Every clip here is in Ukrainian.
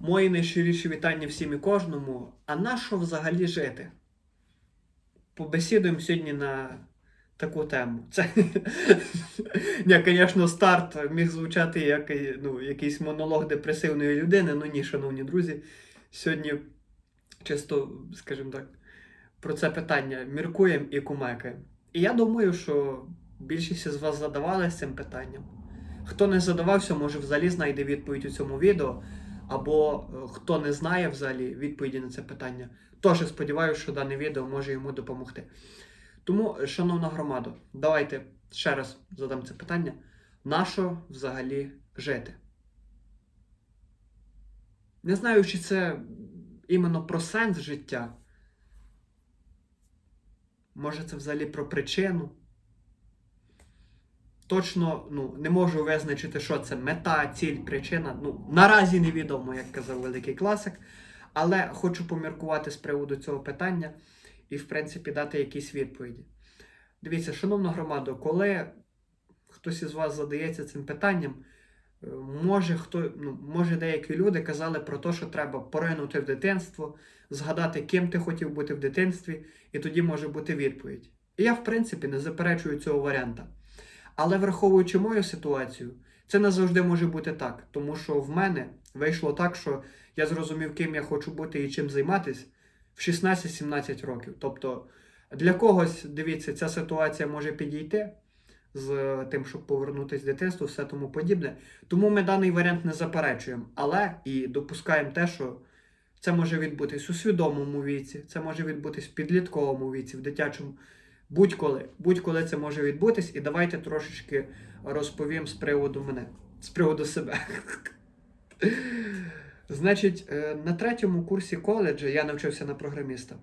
Мої найщиріші вітання всім і кожному. А на що взагалі жити? Побесідуємо сьогодні на таку тему. Це, Ні, звісно, старт міг звучати як ну, якийсь монолог депресивної людини. Ну ні, шановні друзі. Сьогодні чисто, скажімо так, про це питання міркуємо і кумекаємо. І я думаю, що більшість із вас задавалися цим питанням. Хто не задавався, може взагалі знайде відповідь у цьому відео. Або е, хто не знає взагалі відповіді на це питання, теж сподіваюся, що дане відео може йому допомогти. Тому, шановна громада, давайте ще раз задам це питання: нащо взагалі жити? Не знаю, чи це іменно про сенс життя. Може, це взагалі про причину. Точно ну, не можу визначити, що це мета, ціль, причина. Ну, наразі невідомо, як казав великий класик. Але хочу поміркувати з приводу цього питання і, в принципі, дати якісь відповіді. Дивіться, шановна громада, коли хтось із вас задається цим питанням, е, може, хто, ну, може деякі люди казали про те, що треба поринути в дитинство, згадати, ким ти хотів бути в дитинстві, і тоді може бути відповідь. І я, в принципі, не заперечую цього варіанта. Але враховуючи мою ситуацію, це не завжди може бути так. Тому що в мене вийшло так, що я зрозумів, ким я хочу бути і чим займатися в 16-17 років. Тобто для когось, дивіться, ця ситуація може підійти з тим, щоб повернутися в дитинство, все тому подібне. Тому ми даний варіант не заперечуємо, але і допускаємо те, що це може відбутись у свідомому віці, це може відбутись в підлітковому віці, в дитячому. Будь-коли, будь-коли це може відбутись, і давайте трошечки розповім з приводу мене, з приводу себе. Значить, е, на третьому курсі коледжу я навчився на програміста.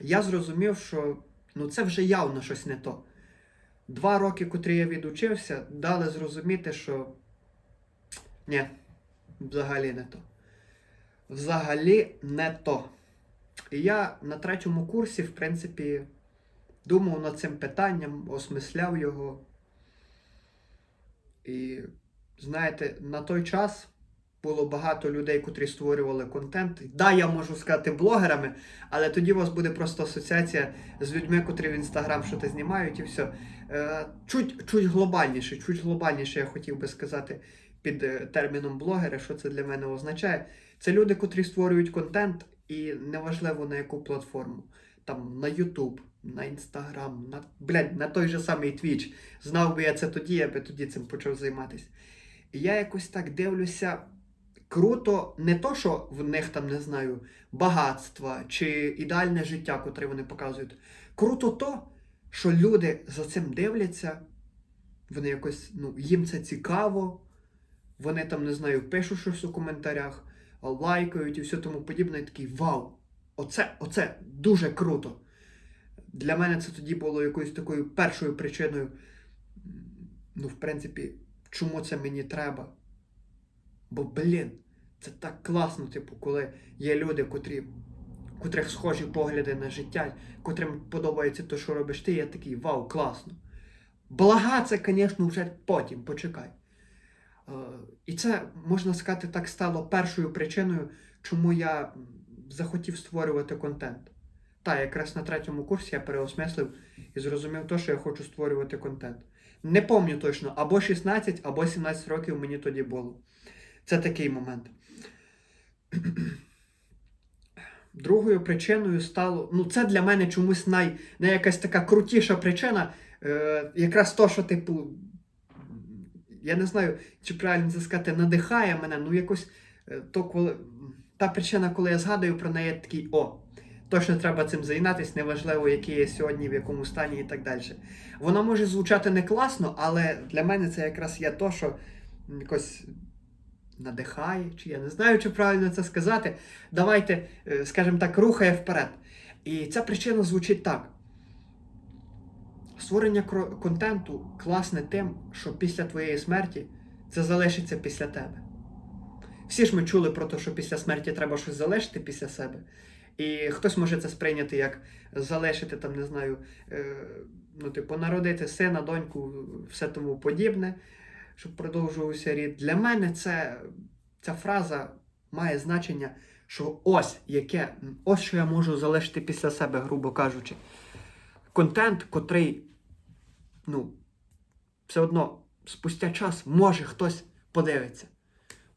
Я зрозумів, що ну, це вже явно щось не то. Два роки, котрі я відучився, дали зрозуміти, що ні, взагалі не то. Взагалі не то. І я на третьому курсі, в принципі, думав над цим питанням, осмисляв його. І, знаєте, на той час було багато людей, котрі створювали контент. Да, я можу сказати блогерами, але тоді у вас буде просто асоціація з людьми, котрі в інстаграм щось знімають і все. Е, Чуть, чуть глобальніше, чуть глобальніше я хотів би сказати під е, терміном блогери, що це для мене означає. Це люди, котрі створюють контент, і неважливо на яку платформу. Там на YouTube, на Instagram, на блядь, на той же самий Twitch. Знав би я це тоді, я би тоді цим почав займатися. І я якось так дивлюся. Круто, не то, що в них там, не знаю, багатства чи ідеальне життя, котре вони показують. Круто то, що люди за цим дивляться, вони якось, ну, їм це цікаво, вони там, не знаю, пишуть щось у коментарях, лайкають і все тому подібне. І такий вау! Оце, оце дуже круто. Для мене це тоді було якоюсь такою першою причиною, ну, в принципі, чому це мені треба. Бо, блін, це так класно, типу, коли є люди, котрі, котрих схожі погляди на життя, котрим подобається те, що робиш ти, я такий вау, класно. Блага, це, звісно, вже потім, почекай. Е, І це, можна сказати, так стало першою причиною, чому я захотів створювати контент. Та, якраз на третьому курсі я переосмислив і зрозумів те, що я хочу створювати контент. Не пам'ятаю точно, або 16, або 17 років мені тоді було. Це такий момент. Другою причиною стало. Ну, це для мене чомусь най, най якась така крутіша причина. Е, якраз то, що, типу, я не знаю, чи правильно це сказати, надихає мене, ну якось е, то, коли, та причина, коли я згадую про неї, такий о. Точно треба цим займатися, неважливо, який я сьогодні, в якому стані і так далі. Вона може звучати не класно, але для мене це якраз є то, що якось надихає, чи я не знаю, чи правильно це сказати. Давайте, е, скажімо так, рухає вперед. І ця причина звучить так. Створення контенту класне тим, що після твоєї смерті це залишиться після тебе. Всі ж ми чули про те, що після смерті треба щось залишити після себе. І хтось може це сприйняти як залишити, там, не знаю, е, ну, типу, народити сина, доньку, все тому подібне, щоб продовжувався рід. Для мене це, ця фраза має значення, що ось яке, ось що я можу залишити після себе, грубо кажучи. Контент, котрий, ну, все одно спустя час може хтось подивиться.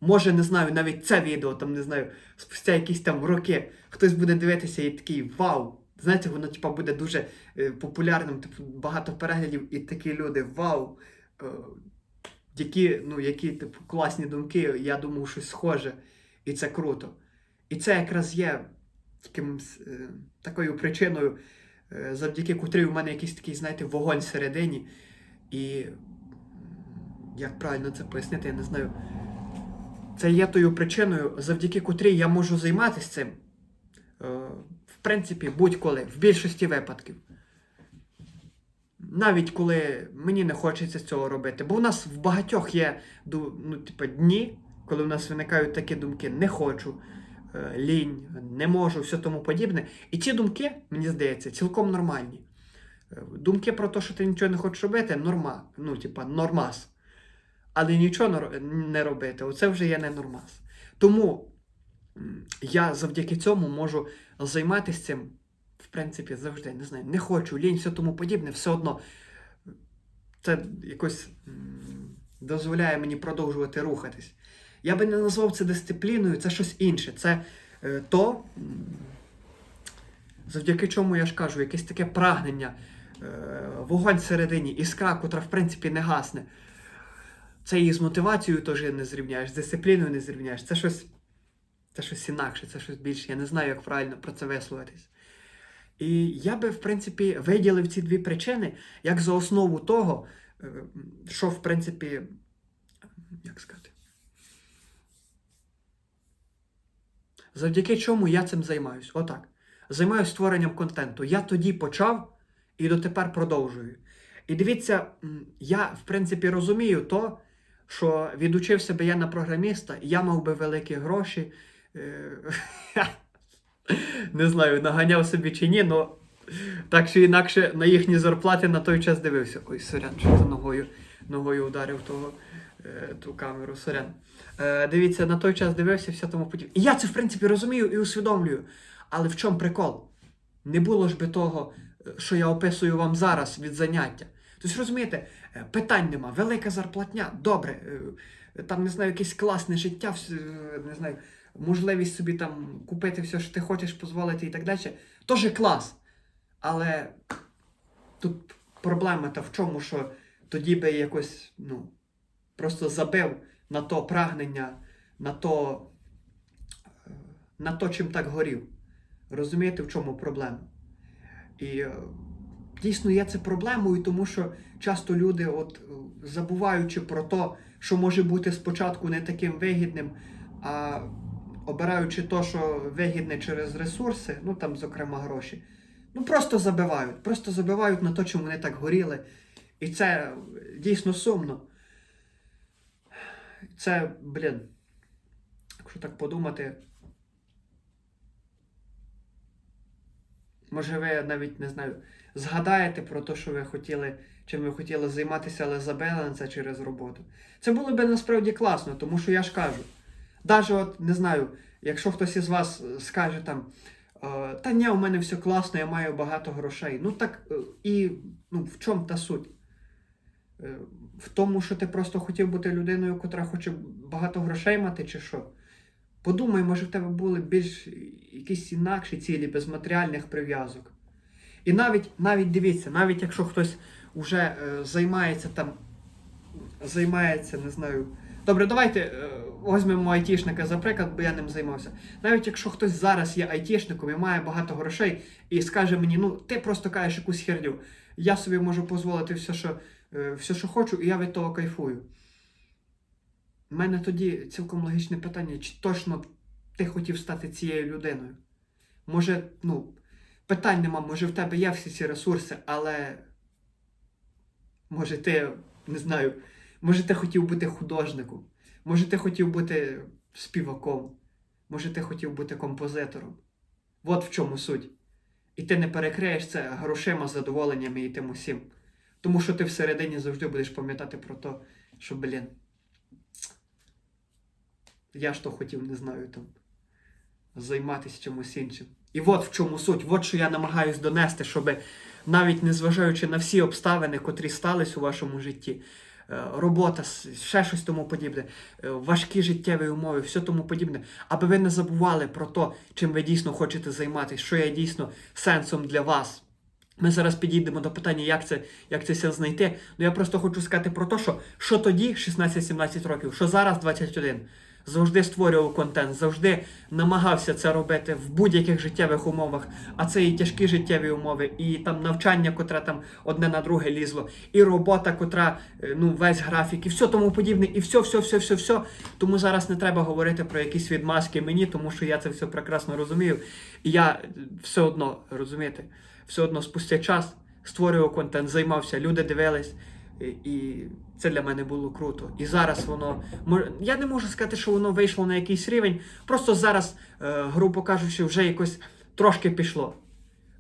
Може, не знаю, навіть це відео, там, не знаю, спустя якісь там роки хтось буде дивитися і такий вау! Знаєте, воно типа буде дуже е, популярним, типу, багато переглядів, і такі люди, вау! Е, які, ну, які типу, класні думки, я думав, щось схоже, і це круто. І це якраз є якимсь, е, такою причиною, е, завдяки котрій в мене якийсь такий, знаєте, вогонь всередині. І як правильно це пояснити, я не знаю. Це є тою причиною, завдяки котрій я можу займатися цим. Е, в принципі, будь-коли, в більшості випадків. Навіть коли мені не хочеться цього робити. Бо в нас в багатьох є ну, типу, дні, коли в нас виникають такі думки: не хочу, е, лінь, не можу, все тому подібне. І ці думки, мені здається, цілком нормальні. Е, Думки про те, що ти нічого не хочеш робити, норма. Ну, типа, нормас. Але нічого не робити, оце вже є не нормас. Тому я завдяки цьому можу займатися цим, в принципі, завжди. Не знаю, не хочу, лінь, все тому подібне, все одно це якось дозволяє мені продовжувати рухатись. Я би не назвав це дисципліною, це щось інше. Це е, то, завдяки чому я ж кажу, якесь таке прагнення, е, вогонь всередині, іскра, котра в принципі не гасне. Це і з мотивацією теж не зрівняєш, з дисципліною не зрівняєш. Це щось, це щось інакше, це щось більше. Я не знаю, як правильно про це висловитись. І я би, в принципі, виділив ці дві причини як за основу того, е, що, в принципі, як сказати, завдяки чому я цим займаюсь. Отак. Займаюсь створенням контенту. Я тоді почав і дотепер продовжую. І дивіться, я, в принципі, розумію то, що відучився би я на програміста, я мав би великі гроші. Е, Не знаю, наганяв собі чи ні, але так чи інакше на їхні зарплати на той час дивився. Ой, сорян, що то ногою, ногою ударив того, е, ту камеру, сорян. Е, дивіться, на той час дивився, все тому подібне. І я це, в принципі, розумію і усвідомлюю. Але в чому прикол? Не було ж би того, що я описую вам зараз від заняття. Тобто, розумієте, е, питань нема, велика зарплатня, добре, е, там, не знаю, якесь класне життя, е, не знаю, можливість собі там купити все, що ти хочеш, дозволити і так далі. Теж клас. Але тут проблема та в чому, що тоді би якось, ну, просто забив на то прагнення, на то, на то, чим так горів. Розумієте, в чому проблема? І дійсно є це проблемою, тому що часто люди, от забуваючи про те, що може бути спочатку не таким вигідним, а обираючи те, що вигідне через ресурси, ну там, зокрема, гроші, ну просто забивають, просто забивають на те, чому вони так горіли. І це дійсно сумно. Це, блін, якщо так подумати. Може, ви навіть не знаю, згадаєте про те, що ви хотіли, чим ви хотіли займатися, але забили це через роботу. Це було би насправді класно, тому що я ж кажу. Даже от не знаю, якщо хтось із вас е, скаже там, е, та ні, у мене все класно, я маю багато грошей. Ну так е, і ну, в чому та суть? В тому, що ти просто хотів бути людиною, котра хоче багато грошей мати, чи що? Подумай, може в тебе були більш якісь інакші цілі без матеріальних прив'язок. І навіть, навіть дивіться, навіть якщо хтось вже е, займається там, займається, не знаю. Добре, давайте е, візьмемо айтішника за приклад, бо я ним займався. Навіть якщо хтось зараз є айтішником і має багато грошей і скаже мені, ну ти просто кажеш якусь херню, я собі можу дозволити все, що, е, все, що хочу, і я від того кайфую. У мене тоді цілком логічне питання, чи точно ти хотів стати цією людиною? Може, ну, питань нема, може в тебе є всі ці ресурси, але може ти, не знаю, може ти хотів бути художником, може ти хотів бути співаком, може ти хотів бути композитором. От в чому суть. І ти не перекриєш це грошима, задоволеннями і тим усім. Тому що ти всередині завжди будеш пам'ятати про те, що, блін, я ж то хотів, не знаю, там займатися чимось іншим. І от в чому суть, от що я намагаюсь донести, щоб навіть незважаючи на всі обставини, котрі стались у вашому житті, е, робота, ще щось тому подібне, е, важкі життєві умови, все тому подібне, аби ви не забували про те, чим ви дійсно хочете займатися, що є дійсно сенсом для вас. Ми зараз підійдемо до питання, як це, як це все знайти. Ну я просто хочу сказати про те, що, що тоді, 16-17 років, що зараз 21. Завжди створював контент, завжди намагався це робити в будь-яких життєвих умовах. А це і тяжкі життєві умови, і там навчання, котре там одне на друге лізло, і робота, котра е, ну весь графік, і все тому подібне, і все, все, все, все, все. Тому зараз не треба говорити про якісь відмазки мені, тому що я це все прекрасно розумію. І я е, все одно розумієте, все одно спустя час створював контент, займався, люди дивились. І- І це для мене було круто. І зараз воно я не можу сказати, що воно вийшло на якийсь рівень. Просто зараз, е, грубо кажучи, вже якось трошки пішло.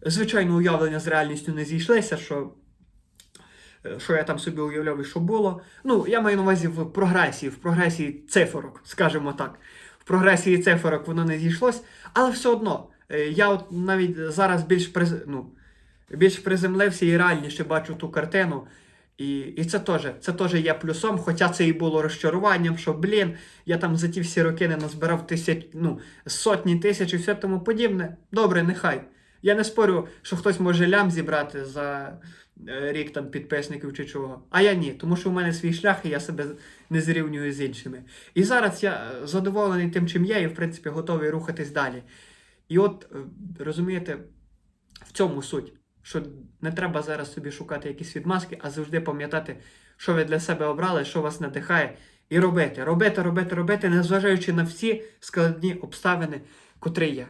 Звичайно, уявлення з реальністю не зійшлися, що, е, що я там собі уявляв і що було. Ну, я маю на увазі в прогресії, в прогресії цифрок, скажімо так. В прогресії цифрок воно не зійшлось, але все одно. е, Я от навіть зараз більш приз... ну, більш приземлився і реальніше бачу ту картину. І, і це теж це теж є плюсом, хоча це і було розчаруванням, що блін, я там за ті всі роки не назбирав тисяч, ну, сотні тисяч і все тому подібне. Добре, нехай. Я не спорю, що хтось може лям зібрати за е, рік там підписників чи чого. А я ні, тому що в мене свій шлях, і я себе не зрівнюю з іншими. І зараз я е, задоволений тим, чим є, і в принципі готовий рухатись далі. І от, е, розумієте, в цьому суть. Що не треба зараз собі шукати якісь відмазки, а завжди пам'ятати, що ви для себе обрали, що вас надихає, і робити, робити, робити, робити, незважаючи на всі складні обставини, котрі є.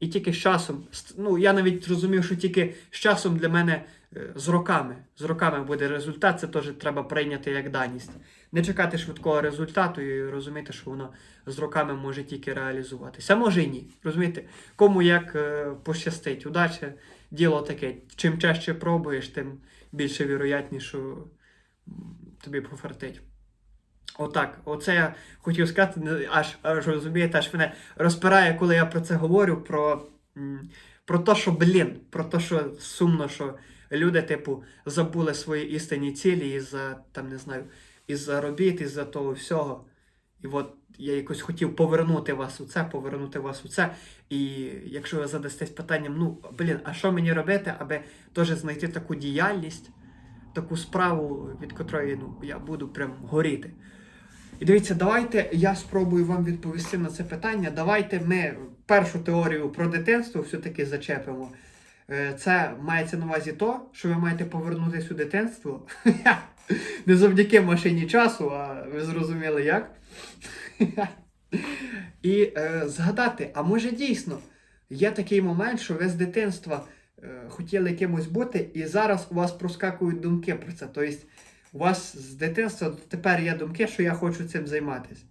І тільки з часом, ну я навіть розумів, що тільки з часом для мене е, з роками, з роками буде результат, це теж треба прийняти як даність. Не чекати швидкого результату і розуміти, що воно з роками може тільки реалізуватися. А може і ні. Розумієте, кому як е, пощастить. Удача, діло таке. Чим чаще пробуєш, тим більше віроятніше, тобі пофартить. Отак, оце я хотів сказати, аж, аж розумієте, аж мене розпирає, коли я про це говорю, про, про те, що, блін, про те, що сумно, що люди, типу, забули свої істинні цілі із-за, там, не знаю, із-за робіт, із-за того всього. І от я якось хотів повернути вас у це, повернути вас у це. І якщо ви задастесь питанням, ну, блін, а що мені робити, аби теж знайти таку діяльність, таку справу, від котрої ну, я буду прям горіти. І дивіться, давайте я спробую вам відповісти на це питання. Давайте ми першу теорію про дитинство все-таки зачепимо. Е, Це мається на увазі то, що ви маєте повернутися у дитинство. Не завдяки машині часу, а ви зрозуміли як. І е, згадати, а може дійсно є такий момент, що ви з дитинства е, хотіли кимось бути, і зараз у вас проскакують думки про це. Тобто у вас з дитинства тепер є думки, що я хочу цим займатися.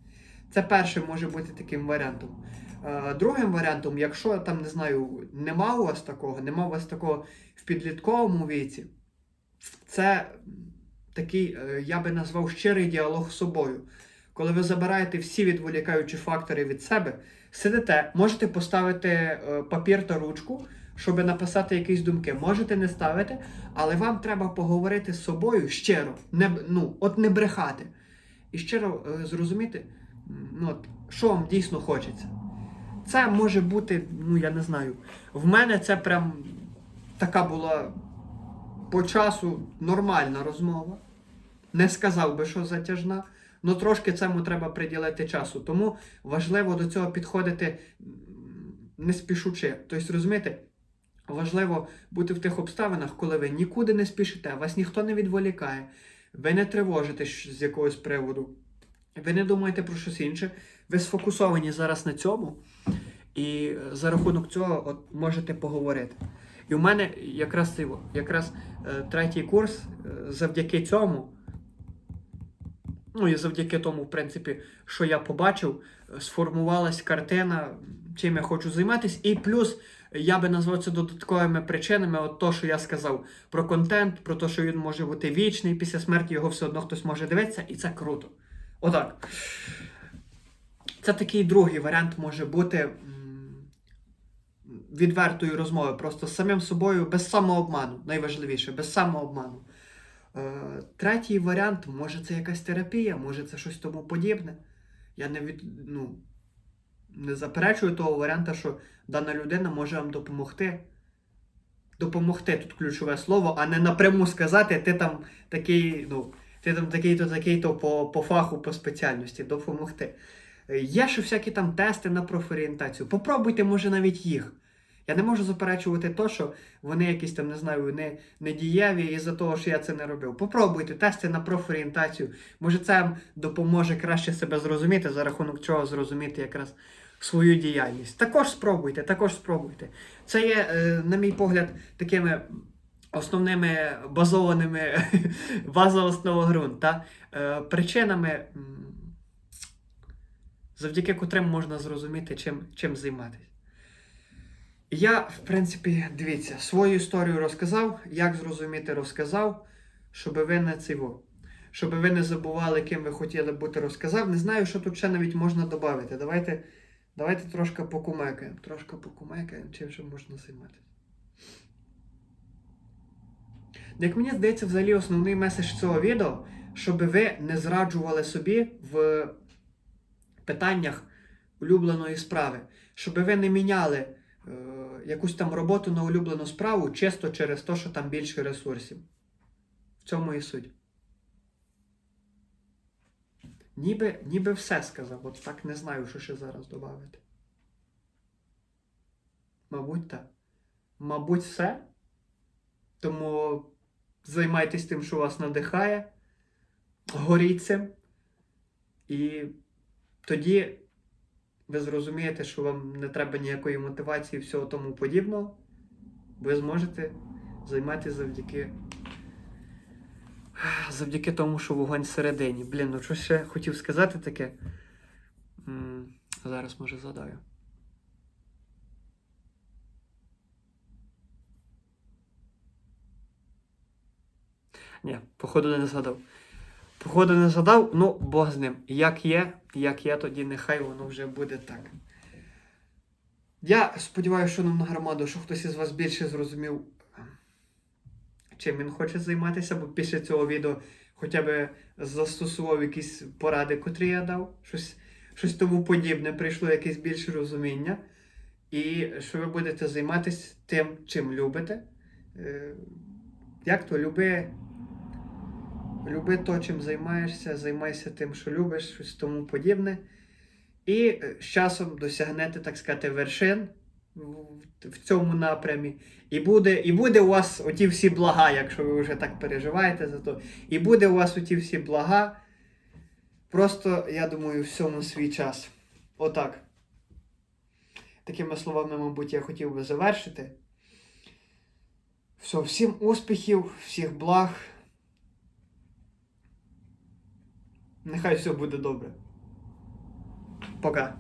Це першим може бути таким варіантом. Е, Другим варіантом, якщо там не знаю, нема у вас такого, нема у вас такого в підлітковому віці, це такий, е, я би назвав щирий діалог з собою. Коли ви забираєте всі відволікаючі фактори від себе, сидите, можете поставити е, папір та ручку, щоб написати якісь думки. Можете не ставити, але вам треба поговорити з собою щиро, не, ну, от не брехати. І щиро зрозуміти, ну, от, що вам дійсно хочеться. Це може бути, ну я не знаю. В мене це прям така була по часу нормальна розмова. Не сказав би, що затяжна. Ну трошки цьому треба приділити часу. Тому важливо до цього підходити не спішучи. Тобто, розумієте, важливо бути в тих обставинах, коли ви нікуди не спішите, вас ніхто не відволікає, ви не тривожитесь з якогось приводу, ви не думаєте про щось інше, ви сфокусовані зараз на цьому, і за рахунок цього от можете поговорити. І в мене якраз якраз е, третій курс е, завдяки цьому. Ну і завдяки тому, в принципі, що я побачив, е, сформувалась картина, чим я хочу займатися. І плюс я би назвав це додатковими причинами, от то, що я сказав про контент, про те, що він може бути вічний, після смерті його все одно хтось може дивитися, і це круто. Отак. Це такий другий варіант може бути м, відвертої розмови, просто з самим собою, без самообману, найважливіше, без самообману. Е, третій варіант, може це якась терапія, може це щось тому подібне. Я не від, ну, не заперечую того варіанта, що дана людина може вам допомогти. Допомогти тут ключове слово, а не напряму сказати, ти там такий, ну, ти там такий-то, такий-то по, по фаху, по спеціальності, допомогти. Е, Є ще всякі там тести на профорієнтацію. Попробуйте, може, навіть їх. Я не можу заперечувати то, що вони якісь там, не знаю, не, не дієві із-за того, що я це не робив. Попробуйте тести на профорієнтацію. Може, це вам допоможе краще себе зрозуміти, за рахунок чого зрозуміти якраз свою діяльність. Також спробуйте, також спробуйте. Це є, е, на мій погляд, такими основними базованими база основа ґрунт, е, причинами, завдяки котрим можна зрозуміти, чим, чим займатися. Я, в принципі, дивіться, свою історію розказав, як зрозуміти, розказав, щоб ви не циво. Щоб ви не забували, ким ви хотіли бути, розказав. Не знаю, що тут ще навіть можна додати. Давайте, давайте трошки покумекаємо. Трошки покумекаємо, чим ще можна займатися. Як мені здається, взагалі основний меседж цього відео, щоб ви не зраджували собі в питаннях улюбленої справи, щоб ви не міняли е, якусь там роботу на улюблену справу чисто через те, що там більше ресурсів. В цьому і суть. Ніби, ніби все сказав, от так не знаю, що ще зараз додати. Мабуть, так. Мабуть, все. Тому займайтесь тим, що вас надихає, горіть цим. І тоді ви зрозумієте, що вам не треба ніякої мотивації, всього тому подібного. Ви зможете займатися завдяки. Завдяки тому, що вогонь всередині. Блін, ну що ще хотів сказати таке. Зараз може згадаю. Ні, походу не згадав. Походу не згадав, ну Бог з ним. Як є, як є, тоді нехай воно вже буде так. Я сподіваюся, що нам на громаду, що хтось із вас більше зрозумів, чим він хоче займатися, бо після цього відео хоча б застосував якісь поради, котрі я дав, щось, щось тому подібне, прийшло якесь більше розуміння. І що ви будете займатися тим, чим любите. Е, Як то люби, люби то, чим займаєшся, займайся тим, що любиш, щось тому подібне. І е, з часом досягнете, так сказати, вершин в- цьому напрямі. І буде, і буде у вас оті всі блага, якщо ви вже так переживаєте за то. І буде у вас оті всі блага. Просто, я думаю, всьому свій час. Отак. Такими словами, мабуть, я хотів би завершити. Все, всім успіхів, всіх благ. Нехай все буде добре. Пока.